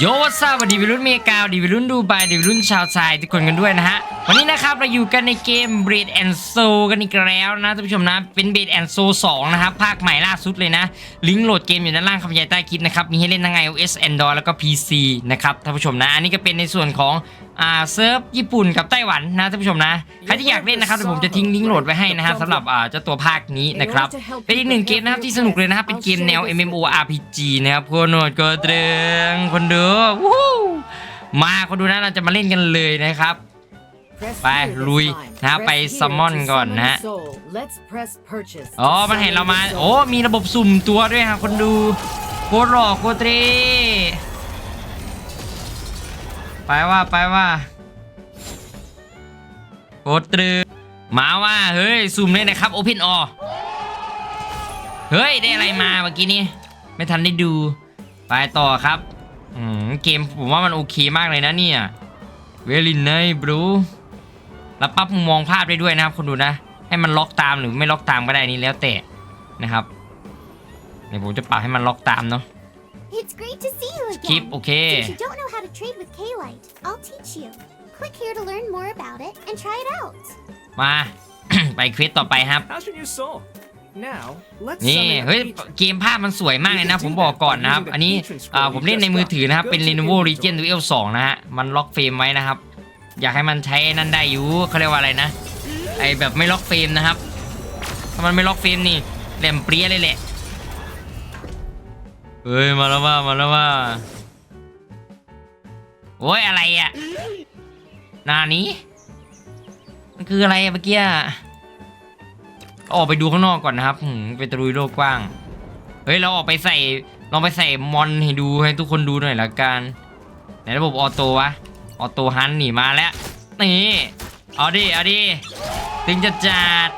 โยวัสสวัสดีวัยรุ่นเมกาวดีวัยรุ่นดูไบดีวัยรุ่นชาวไทยทุกคนกันด้วยนะฮะ วันนี้นะครับเราอยู่กันในเกม b r e a d and Soul กันอีกแล้วนะท่านผู้ชมนะเป็น b r e a d and Soul 2 นะครับ ภาคใหม่ล่าสุดเลยนะ ลิงก์โหลดเกมอยู่ด้านล่างคำบรรยายใต้คลิปนะครับ มีให้เล่นทั้ง iOS Android แล้วก็ PC นะครับท่านผู้ชมนะ อันนี้ก็เป็นในส่วนของ อ่าเซิร์ฟญี่ปุ่นกับไต้หวันนะท่านผู้ชมนะใครที่อยากเล่นนะครับเดี๋ยวผมจะทิ้งลิงก์โหลดไว้ให้นะฮะสำหรับอ่าเจ้าตัวภาคนี้นะครับเป็นอีกหนึ่งเกมนะครับที่สนุกเลยนะครับเป็นเกมแนว MMORPG นะครับคนโหนดก็เตรงคนดูวู้ฮู้มาคนดูนะเราจะมาเล่นกันเลยนะครับ ไป ลุยนะไปซัมมอนก่อนนะฮะอ๋อมันเห็นเรามา โอ้มีระบบสุ่มตัวด้วยครับคนดูโคตรหล่อโคตรเท่ ไปว่าไปว่าโคตรตรึมาว่าเฮ้ยสุ่มเลยนะครับ Open All เฮ้ย ได้อะไรมาเมื่อกี้นี้ ไม่ทันได้ดู ไปต่อครับอืมเกมผมว่ามันโอเคมากเลยนะเนี่ยเวลินเนยบรูแล้วปรับมุมมองภาพได้ด้วยนะครับคนดูนะ ให้มันล็อกตามหรือไม่ล็อกตามก็ได้นี่แล้วแต่นะครับเดี๋ยวผมจะปรับให้มันล็อกตามเนาะ It's great to see you again. คลิปโอเค Since you don't know how to trade with K-Light, I'll teach you. Click here to learn more about it and try it out. มา ไปเควสต่อไปครับ How's your new soul? Now, let's นี่ summon a เฮ้ย patron. เกมภาพมันสวยมากเลยนะ ผมบอกก่อนนะครับ อันนี้อ่าผมเล่นในมือถือนะครับ เป็น Lenovo Legion Duel 2 นะฮะ มันล็อกเฟรมไว้นะครับ อยากให้มันใช้นั่นได้อยู่เขาเรียกว่าอะไรนะ ไอแบบไม่ล็อกเฟรมนะครับ ถ้ามันไม่ล็อกเฟรมนี่แหลมเปรี้ยเลยแหละ เฮ้ยมาแล้วว่ามาแล้วว่าโอ้ยอะไรอะนานี้มันคืออะไรอะเมื่อกี้อออกไปดูข้างนอกก่อนนะครับหืมไปตะลุยโลกกว้าง เฮ้ยเราออกไปใส่ลองไปใส่มอนให้ดูให้ทุกคนดูหน่อยละกันไหนระบบออโต้วะออโต้ฮันหนีมาแล้วนี่เอาดิเอาดิถึงจะจัด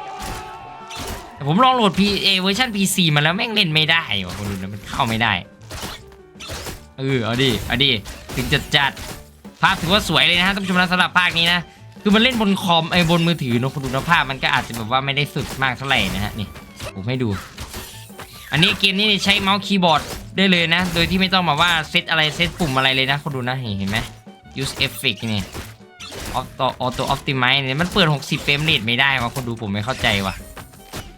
แต่ผมลองโหลด P A เวอร์ชัน PC มาแล้วแม่งเล่นไม่ได้ว่ะคนดูนะมันเข้าไม่ได้ เออเอาดิเอาดิถึงจะจัดภาพถือว่าสวยเลยนะฮะท่านผู้ชมนะสำหรับภาคนี้นะ คือมันเล่นบนคอมไอ้บนมือถือเนอะคุณดูนะภาพมันก็อาจจะแบบว่าไม่ได้สุดมากเท่าไหร่นะฮะนี่ผมให้ดู อันนี้เกมนี้ใช้เมาส์คีย์บอร์ดได้เลยนะ โดยที่ไม่ต้องมาว่าเซตอะไรเซตปุ่มอะไรเลยนะคุณดูนะเห็นไหม use effect นี่ auto auto optimize เนี่ยมันเปิด 60 เฟรมเรทไม่ได้วะคนดูผมไม่เข้าใจว่ะ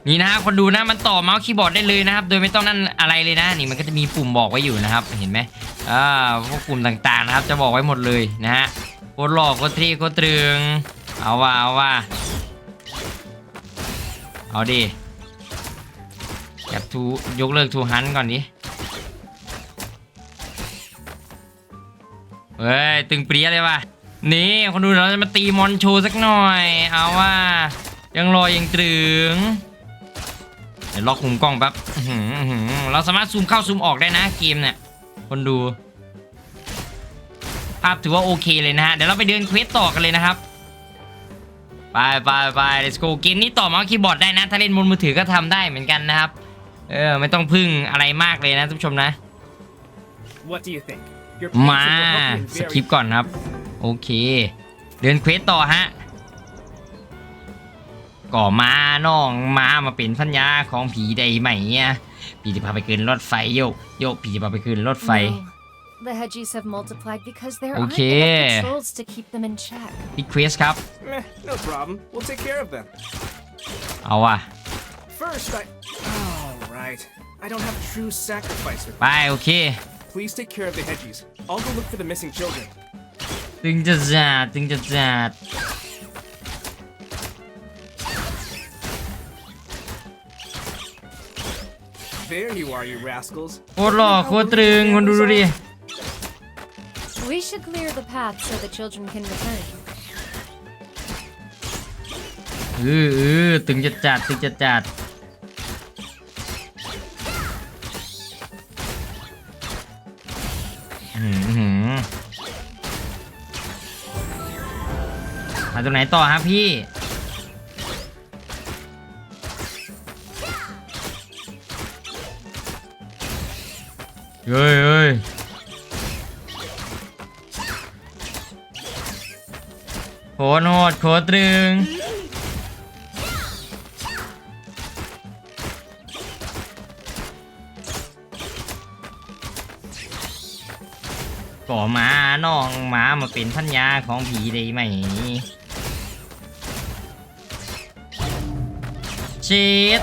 นี่นะฮะคนดูนะมันต่อเมาส์คีย์บอร์ดได้เลยนะครับ โดยไม่ต้องนั่นอะไรเลยนะ นี่มันก็จะมีปุ่มบอกไว้อยู่นะครับ เห็นไหมอ่าพวกปุ่มต่างๆนะครับ จะบอกไว้หมดเลยนะฮะโคตรหลอกโคตรเท่โคตรตรึงเอาว่าเอาว่าเอาดิแอบทูยกเลิกทูฮันก่อนดิเฮ้ยตึงเปรี้ยเลยว่ะนี่คนดูเราจะมาตีมอนโชว์สักหน่อย เอาว่ายังรอยังตรึง ดี๋ยวล็อกมุมกล้องแป๊บอื้อหืออื้อหือเราสามารถซูมเข้าซูมออกได้นะเกมเนี่ยคนดู ภาพถือว่าโอเคเลยนะฮะ เดี๋ยวเราไปเดินเควสต่อกันเลยนะครับ ไปไปไป let's go เกมนี้ต่อเมาส์คีย์บอร์ดได้นะ ถ้าเล่นบนมือถือก็ทำได้เหมือนกันนะครับ เออ ไม่ต้องพึ่งอะไรมากเลยนะท่านผู้ชมนะ What do you think? Your มา patron will help you in ส very คริปต์ก่อนครับ โอเค เดินเควสต่อฮะ ก่อมาน้องมามาเป็นพัญญาของผีใดไหมเนี่ยผีจะพาไปขึ้นรถไฟโยกโยกผีจะพาไปขึ้นรถไฟ No. The Hedgies have multiplied because there Okay. aren't enough patrols to keep them in check. อีกเควสครับ Meh, no problem. We'll take care of them. เอาว่ะ First, I. Alright. I don't have true sacrifice with ไป me. โอเค Please take care of the hedgies. I'll go look for the missing children. ตึงจะจัดตึงจะจัด There you are, you rascals. โคตรหล่อโคตรตรึงคนดูดูดิ We should clear the path so the children can return. เออเออตึงจะจัดตึงจะจัดอื้อหือมาตรงไหนต่อครับพี่ เฮ้ยเฮ้ยโคตรโหดโคตรตรึงก่อหมาน้องหมามาเป็นพันยาของผีได้ไหมชีด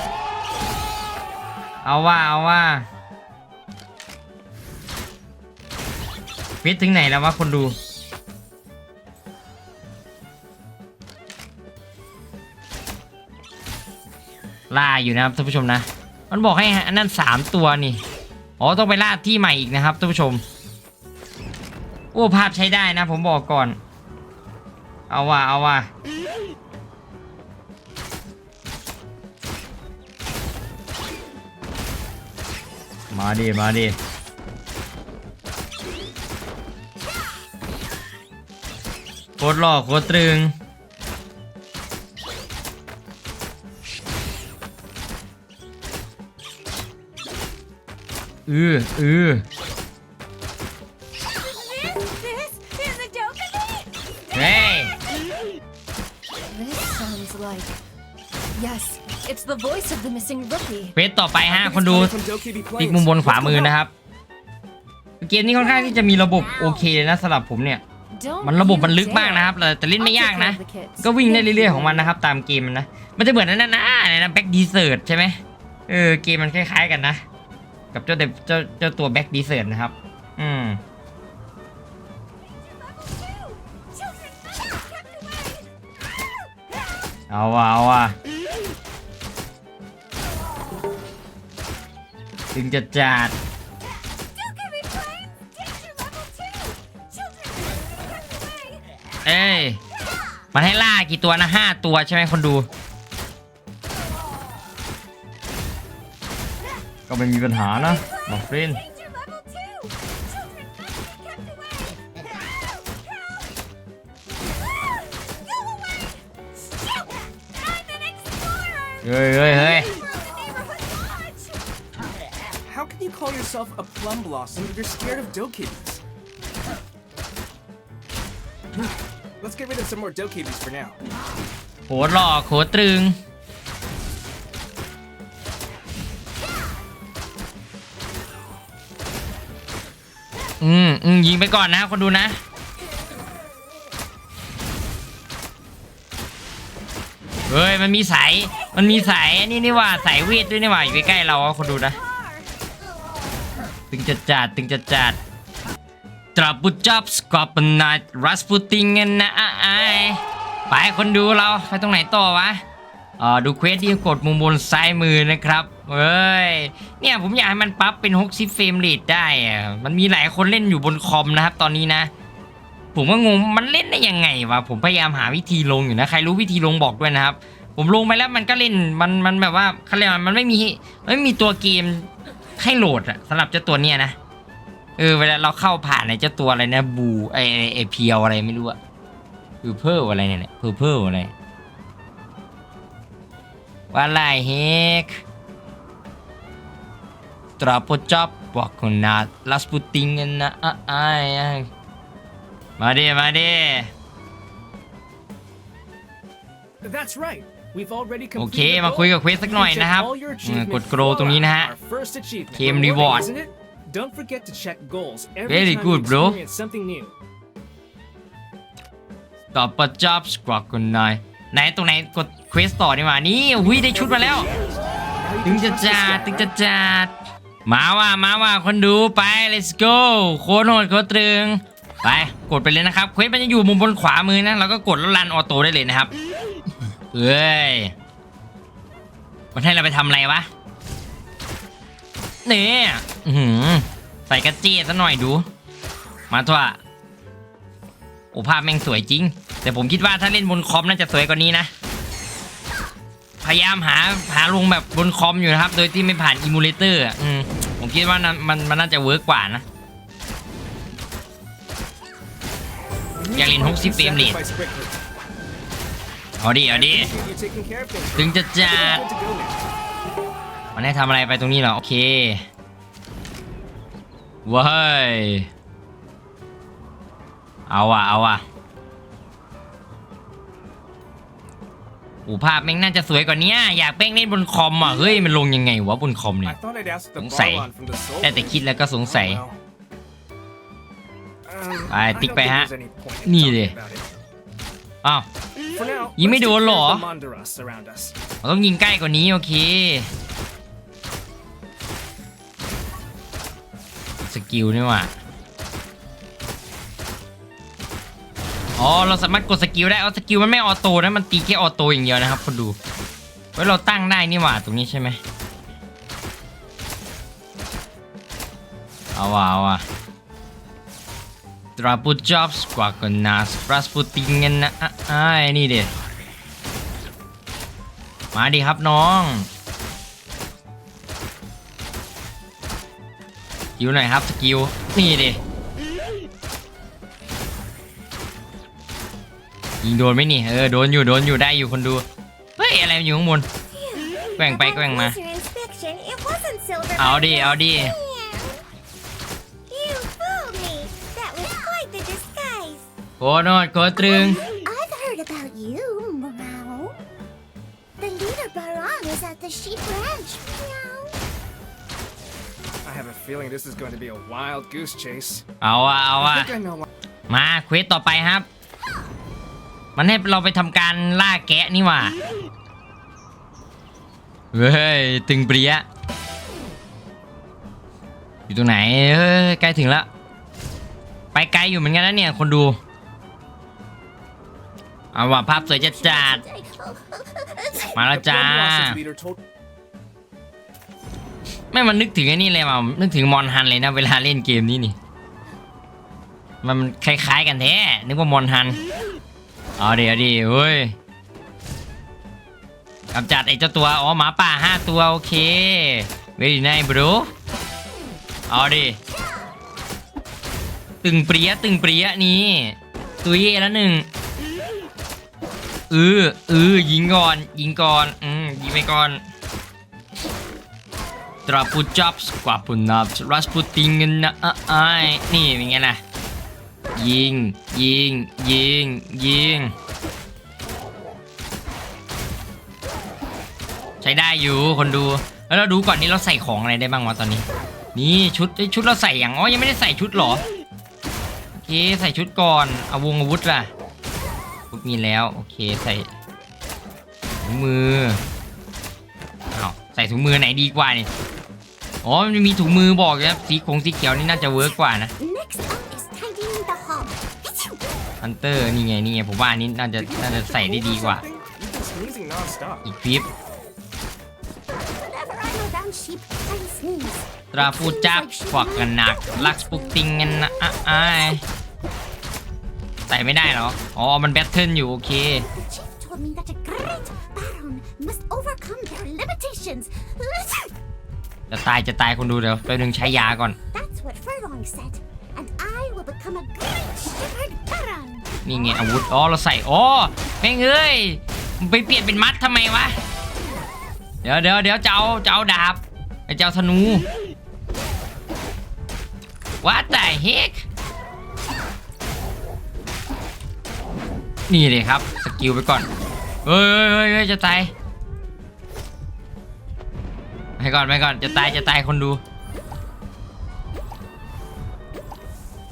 เอาว่าเอาว่า ฟิตถึงไหนแล้ววะคนดู ล่าอยู่นะครับท่านผู้ชมนะ มันบอกให้อันนั้นสามตัวนี่ อ๋อต้องไปล่าที่ใหม่อีกนะครับท่านผู้ชม โอ้ภาพใช้ได้นะผมบอกก่อน เอาว่าเอาว่ามาดิมาดิ ตรหล่อโคตรตรึงอืออือ This is a dokumi! เฮ้ย This sounds like. Yes, it's the voice of the missing rookie. เฟสต่อไปฮะ I think คน it's ดู coming from Dokebi อีก Plains. มุมบนขวา Let's go มือ look. นะครับ เกมนี้ค่อนข้างที่จะมีระบบโอเคเลยนะสำหรับผมเนี่ย Don't มันระบบมันลึก you มาก dare. นะครับแต่แต่เล่นไม่ I'll ยาก take นะ care of the kids. ก็วิ่งได้เรื่อยๆของมันนะครับ ตามเกมมันนะ มันจะเหมือนนั่นนะอะไรนะแบ็กดีเซ r ร์ใช่ไหมเออเกมมันคล้าย ๆกันนะ กับเจ้าเด็เจ้าเจ้าตัวแบ็กดีเซ r ร์นะครับ อืม Children, kept away! เอาว่ะเอาว่ะถึงจะจัด เอ้ย มันให้ล่ากี่ตัวนะห้าตัวใช่ไหมคนดู ก็ไม่มีปัญหานะบอกเฟรน Danger level 2! Children, kept away! Help! Go away! Shoot! I'm an explorer! เฮ้ยเฮ้ยเฮ้ย From the neighborhood lodge! How can you call yourself a plum blossom if you're scared of dokibis? Let's get rid of some more dokibis for now. โคตรหล่อโคตรตรึง อืมอืมยิงไปก่อนนะคนดูนะ เฮ้ย มันมีสาย มันมีสายนี่นี่ว่าสายเวทด้วยนี่ว่าอยู่ใกล้ๆเราอะคนดูนะ ตึงจัดจัดตึงจัดจัด ตราบุจับสกอปนัดรัสปูติงเงินนะอ้ไปคนดูเราไปตรงไหนต่อวะอดูเควสที่กดมุมบนซ้ายมือนะครับเฮ้ยเนี่ยผมอยากให้มันปั๊บเป็น60เฟรมเรทได้อะมันมีหลายคนเล่นอยู่บนคอมนะครับตอนนี้นะ ผมก็งงมันเล่นได้ยังไงวะผมพยายามหาวิธีลงอยู่นะใครรู้วิธีลงบอกด้วยนะครับ ผมลงไปแล้วมันก็เล่นมันมันแบบว่าเขาเรียกมันไม่มีไม่มีตัวเกมให้โหลดอะสำหรับเจ้าตัวเนี้ยนะ เออเวลาเราเข้าผ่านในเจ้าตัวอะไรนะบูไอไอ้ไอเพียวอะไรไม่รู้อะคือเพิ่อะไรเนี่ยเพอร์เพลอะไรว่าไรเฮกตราปจับบอกคนนาลาสปูติงกันนะอะอะอะมาดิมาดิ That's right. We've already โอ completed เค the มาคุย goal. กับเควสสักหน่อย You can นะครับ check all your อืม achievements กดโกรตรงนี้นะฮะ Our first achievement. Team Rewarding, reward. isn't it? Don't forget to check goals every Very time good, you bro. experience something new. ต่อประจับสกวักคนนายไหนตรงไหนกดเควสต่อดีกว่านี่อุ้ยได้ชุดมาแล้ว Now you ตึง can จะ trust จั this ด guy, ตึง right? จะจัด มาว่ามาว่าคนดูไป let's go โคตรโหดโคตรตรึง ไปกดไปเลยนะครับ เควสมันจะอยู่มุมบนขวามือนะเราก็กดแล้วรันออโต้ได้เลยนะครับ เอ้ย มันให้เราไปทำอะไรวะ นี่อื้อหือ ใส่กระเจี๊ยซะหน่อยดู มาทั่วโอ้ภาพแม่งสวยจริง แต่ผมคิดว่าถ้าเล่นบนคอมน่าจะสวยกว่านี้นะ พยายามหาหาลงแบบบนคอมอยู่นะครับ โดยที่ไม่ผ่านอิมูเลเตอร์อืมผมคิดว่านั้นมันมันน่าจะเวิร์กกว่านะ You need Yeah, to in find Hoxie some family. sacrifice quickly. เอาดิเอาดิถึงจะจัดมันให้ทำอะไรไปตรงนี้เหรอ โอเค ว้ายเอาว่ะเอาว่ะโอ้ภาพแม่งน่าจะสวยกว่านี้อยากแป้งเล่นบนคอมอะเฮ้ยมันลงยังไงวะบนคอมเนี่ I ย thought I'd ask the Đúng xài. Barlon from the Soul. แต่แต่คิดแล้วก็สงสัย Oh, well. Um, I I think don't by think ha- there's any point in Need talking it. about it. อ้าว For now, You let's made take it care of law. the Mondoras around us. เราต้องยิงใกล้กว่านี้โอเค สกิลนี่หว่าอ๋อเราสามารถกดสกิลได้เอาสกิลมันไม่ออโต้นะมันตีแค่ออโต้อย่างเดียวนะครับคนดูไว้เราตั้งได้นี่หว่าตรงนี้ใช่ไหมเอาว่ะเอาว่ะ Trouble jobs กว่ากันนะสปรัสปูติงเงินนะอะอะไอ้นี่เด็ดมาดิครับน้อง กิลหน่อยครับสกิลนี่ดิยิงโดนไหมนี่เออโดนอยู่โดนอยู่ได้อยู่คนดูเฮ้ยอะไรมันอยู่ข้างบนแกว่งไปแกว่งมา Closer inspection, it wasn't silver. เอาดิเอาดิ You fooled me. That was quite the disguise. โกโนดโกตรึง feeling this is going to be a wild goose chase. เอาอะเอา I อะ think I know why. มาเควสต่อไปครับ มันให้เราไปทำการล่าแกะนี่หว่า เฮ้ย ตึงเปรี้ยอยู่ตรงไหน เฮ้ย ใกล้ถึงแล้ว ไปไกลอยู่เหมือนกันนะเนี่ย คนดู เอาว่าภาพสวยจัดจัดๆมาแล้ว The จ้า Blood leader told ไม่มันนึกถึงไอ้นี่เลยมานึกถึงมอนฮันเลยนะ เวลาเล่นเกมนี้นี่ มันคล้ายๆกันแท้ นึกว่ามอนฮันเอาดิเอาดิเฮ้ยกำจัดไอ้เจ้าตัว อ๋อหมาป่าห้าตัว โอเค very nice bro เอาดิตึงเปรี้ยตึงเปรี้ยนี่ตัวเย่แล้วหนึ่งเออเออยิงก่อน ยิงก่อน อืมยิงไปก่อน ตราปูจับสกว่าปุนับรัสปูติงเงินนะอะอ้ายนี่เป็นไงล่ะยิง ยิง ยิง ยิง ใช้ได้อยู่คนดู แล้วเราดูก่อนนี่เราใส่ของอะไรได้บ้างวะตอนนี้ นี่ชุดเอ้ชุดเราใส่อย่างอ๋อยังไม่ได้ใส่ชุดหรอโอเคใส่ชุดก่อนเอาวงอาวุธล่ะวุธมีแล้วโอเคใส่ถุงมืออ้าวใส่ถุงมือไหนดีกว่านี่ อ๋อ มันมีถุงมือบอกอยู่นะสีคงสีเขียวนี่น่าจะเวิร์กกว่านะ Next up is tidying the hall. ฮันเตอร์นี่ไงนี่ไงผมว่าอันนี้น่าจะน่าจะใส่ได้ดีกว่า something? You've been sneezing nonstop. อีกคลิป Whenever I'm around sheep, I sneeze. ตราฟูจับฟอกกันหนักลักสปุกติงกันนะอะอ้ายใส่ไม่ได้เหรอ อ๋อ มันแบทเทิลอยู่ โอเค The chief told me that a great baron must overcome their limitations. จะตายจะตายคนดูเดี๋ยวไปหนึ่งใช้ยาก่อน That's what Furlong said. And I will become a great shepherd baron. นี่ไงอาวุธอ๋อเราใส่อ๋อแม่งเอ้ยมึงไปเปลี่ยนเป็นมัดทำไมวะ เดี๋ยวเดี๋ยวเดี๋ยวจะเอาจะเอาดาบไอ้เจ้าธนู What the heck นี่เลยครับ สกิลไปก่อนเฮ้ยเฮ้ยเฮ้ยเฮ้ยจะตาย ไปก่อนไปก่อนจะตายจะตายคนดู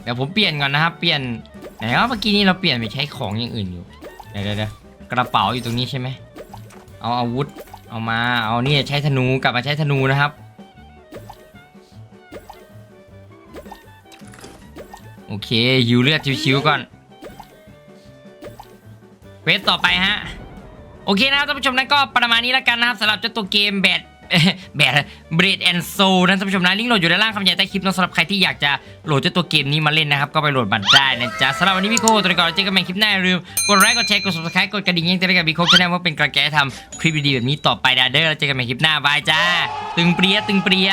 เดี๋ยวผมเปลี่ยนก่อนนะครับเปลี่ยนไหนว่าเมื่อกี้นี้เราเปลี่ยนไปใช้ของอย่างอื่นอยู่เดี๋ยวเดี๋ยวเดี๋ยวกระเป๋าอยู่ตรงนี้ใช่ไหมเอาอาวุธเอามาเอานี่ใช้ธนูกลับมาใช้ธนูนะครับโอเคหิวเลือดชิวๆก่อนเวสต่อไปฮะโอเคนะครับท่านผู้ชมนั้นก็ประมาณนี้แล้วกันนะครับสำหรับเจ้าตัวเกมแบด แบดเบรดแอนโซนะท่านผู้ชมนะลิงก์โหลดอยู่ด้านล่างคำใหญ่ใต้คลิปนะสำหรับใครที่อยากจะโหลดเจ้าตัวเกมนี้มาเล่นนะครับ ก็ไปโหลดบัตรได้นะจ๊ะสำหรับวันนี้พี่โคตัวก่อนเจอกันใหม่คลิปหน้าอย่าลืมกดไลค์กดแชร์กด subscribe กดกระดิ่งยังจะได้กับพี่โคชแนลว่าเป็นกระแกทำคลิปดีๆแบบนี้ต่อไปดาเด้อแล้วเจอกันใหม่คลิปหน้าบายจ้าตึงเปรี้ยตึงเปรี้ย